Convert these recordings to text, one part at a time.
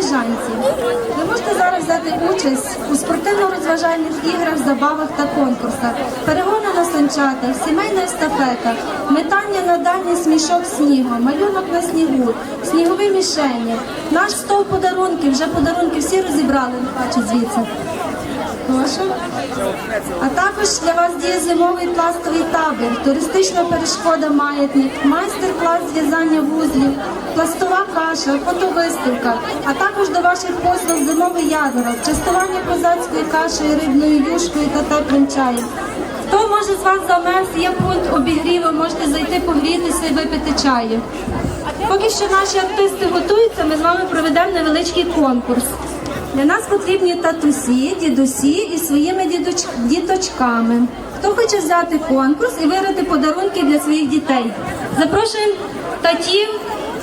Дорогі ви можете зараз взяти участь у спортивно-розважальних іграх, забавах та конкурсах, перегони на санчатах, сімейна естафета, метання на дальній смішок снігу, малюнок на снігу, снігові мішені. Наш стол подарунків, вже подарунки всі розібрали, бачу звідси. Прошу. А також для вас діє зимовий пластовий табір, туристична перешкода маятник, майстер-клас зв'язання вузлів, пластова каша, фотовиставка, а також до ваших послуг зимовий ярмарок, частування козацькою кашею, рибною юшкою та теплим чаєм. Хто може з вас замерз, є пункт обігріву, можете зайти погрітися і випити чаю. Поки що наші артисти готуються, ми з вами проведемо невеличкий конкурс. Для нас потрібні татусі, дідусі і своїми дідуч... діточками. Хто хоче взяти конкурс і виграти подарунки для своїх дітей? Запрошуємо татів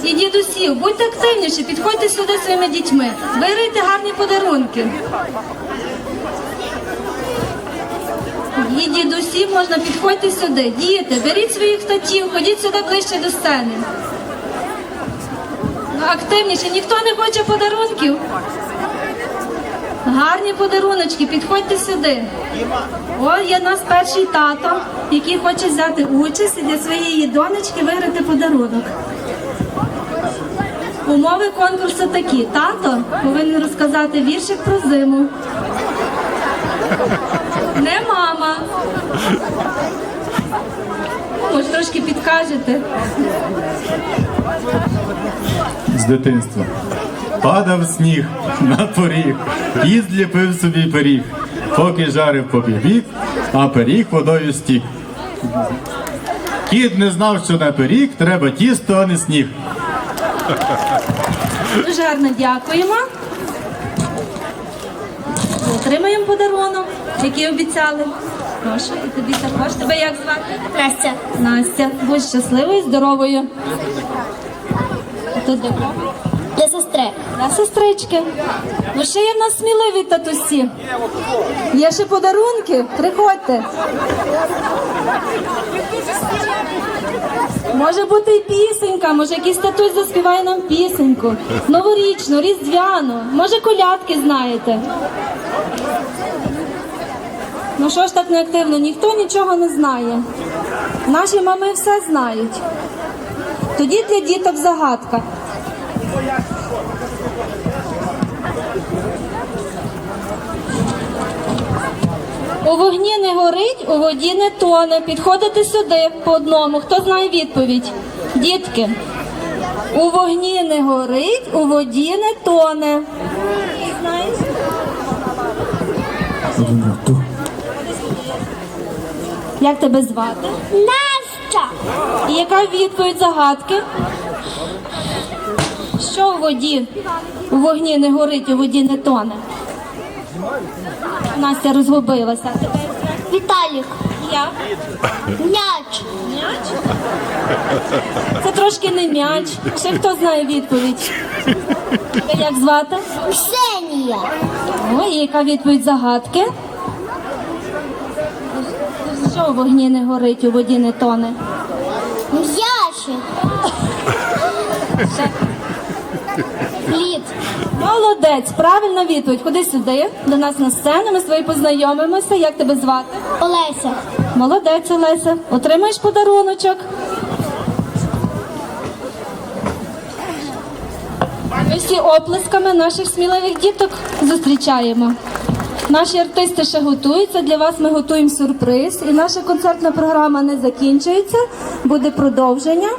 і дідусів. Будьте активніші, підходьте сюди своїми дітьми. Виграйте гарні подарунки. І дідусів можна підходьте сюди. Діти, беріть своїх татів, ходіть сюди ближче до сцени. Ну, Активніше, ніхто не хоче подарунків. Гарні подаруночки, підходьте сюди. О, є нас перший тато, який хоче взяти участь і для своєї донечки виграти подарунок. Умови конкурсу такі. Тато повинен розказати віршик про зиму. Не мама. Може, трошки підкажете. з дитинства. Падав сніг на поріг, кіт зліпив собі пиріг, поки жарив побіг, а пиріг водою стік. Кіт не знав, що на пиріг треба тісто, а не сніг. Дуже гарно дякуємо. Отримаємо подарунок, який обіцяли. Прошу, і тобі також. Тебе як звати? Настя. Настя, будь щасливою, здоровою. Тут до кого? Для сестри. Для сестрички. Ну ще є в нас сміливі татусі. Є ще подарунки? Приходьте. Може бути і пісенька, може якийсь татусь заспіває нам пісеньку. Новорічну, різдвяну, може колядки знаєте. Ну що ж так неактивно? Ніхто нічого не знає. Наші мами все знають. Тоді для діток загадка. У вогні не горить, у воді не тоне. Підходите сюди по одному. Хто знає відповідь? Дітки. У вогні не горить, у воді не тоне. Як тебе звати? Настя. І яка відповідь загадки? Що у воді? У вогні не горить, у воді не тоне. Настя розгубилася. Віталік. я? М'яч. М'яч? Це трошки не м'яч. Ще хто знає відповідь? Тебе як звати? Ксенія. Ой, і яка відповідь загадки? Що у вогні не горить, у воді не тоне? М'ячик. Лід. Молодець, правильна відповідь. Ходи сюди, до нас на сцену, ми з тобою познайомимося. Як тебе звати? Олеся. Молодець, Олеся. Отримаєш подаруночок. Ми всі оплесками наших сміливих діток зустрічаємо. Наші артисти ще готуються. Для вас ми готуємо сюрприз. І наша концертна програма не закінчується, буде продовження.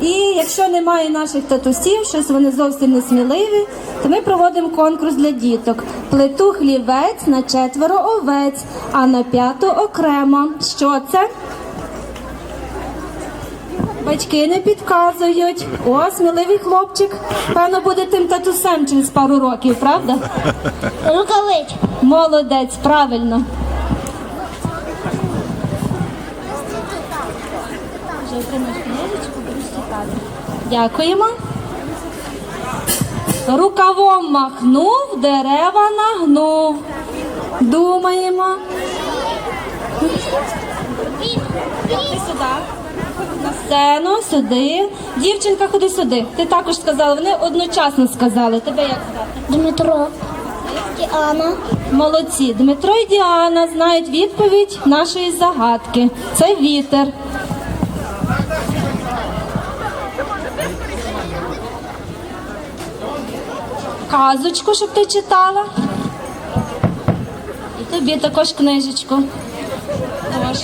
І якщо немає наших татусів, щось вони зовсім не сміливі, то ми проводимо конкурс для діток. Плиту хлівець на четверо овець, а на п'яту окремо. Що це? Батьки не підказують. О, сміливий хлопчик. Певно, буде тим татусем через пару років, правда? Рукавичка. Молодець, правильно. Вже отримаєш книжечку. Дякуємо. Рукавом махнув, дерева нагнув. Думаємо. На сцену, сюди. Дівчинка, ходи сюди. Ти також сказала, вони одночасно сказали. Тебе як звати? Дмитро. Діана. Молодці. Дмитро і Діана знають відповідь нашої загадки. Це вітер. Казочку, щоб ти читала. І тобі також книжечку. Тож.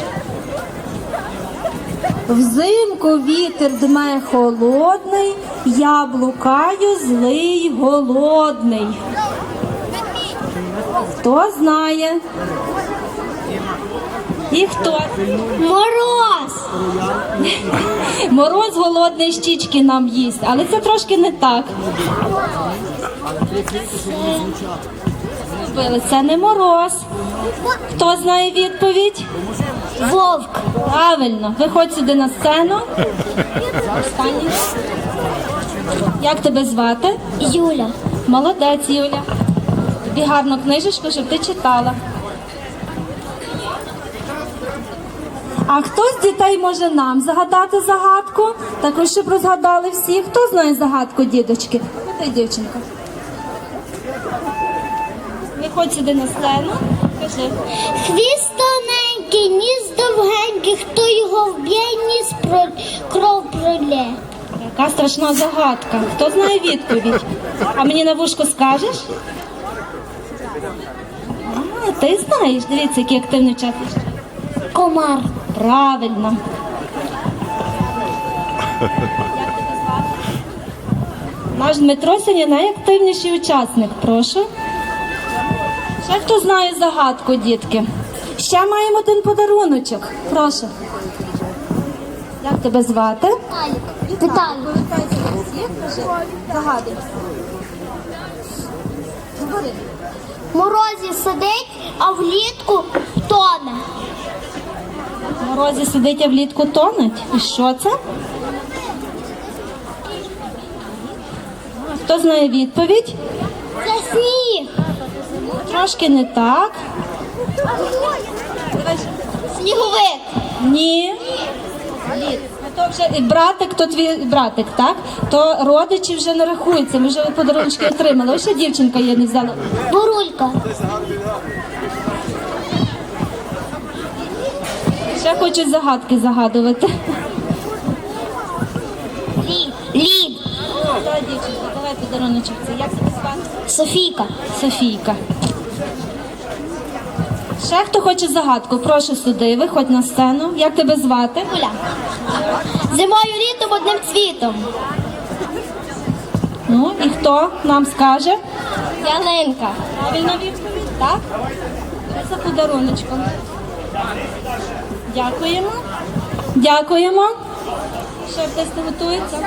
Взимку вітер дме холодний, я блукаю злий голодний. Хто знає? І хто? Мороз. Мороз голодний щічки нам їсть, але це трошки не так. Це не мороз. Хто знає відповідь? Вовк. Правильно. Виходь сюди на сцену. Як тебе звати? Юля. Молодець, Юля. Тобі гарну книжечку, щоб ти читала. А хто з дітей може нам загадати загадку? Також щоб розгадали всі. Хто знає загадку, діточки? Ти, дівчинка. Виходь сюди на сцену. Кажи. Хвіст тоненький, ніс довгенький, хто його вб'є, ніс про... кров пролє. Яка страшна загадка. Хто знає відповідь? А мені на вушку скажеш? А, ти знаєш, дивіться, який активний час. Комар. Правильно. Наш Дмитро сьогодні найактивніший учасник. Прошу. Ще хто знає загадку, дітки? Ще маємо один подаруночок. Прошу. Як тебе звати? Віталій. Загадуй. В морозі сидить, а влітку тоне. В морозі сидить, а влітку тонуть. І що це? Хто знає відповідь? Це сніг. Трошки не так. Сніговик. Ні. Лід. То вже і братик, то твій братик, так? То родичі вже не рахуються. Ми вже подарунки отримали. Ось ще дівчинка є, не взяла. Бурулька. Ще хочуть загадки загадувати. Лід. Лід. Давай, дівчинка, давай подаруночок. Це як тебе звати? Софійка. Софійка. Ще хто хоче загадку, прошу сюди, виходь на сцену. Як тебе звати? Гуля. Зимою літом одним цвітом. Ну і хто нам скаже? Ялинка. Правильна відповідь, так? За подаруночком? Дякуємо. Дякуємо. Ще хтось готується.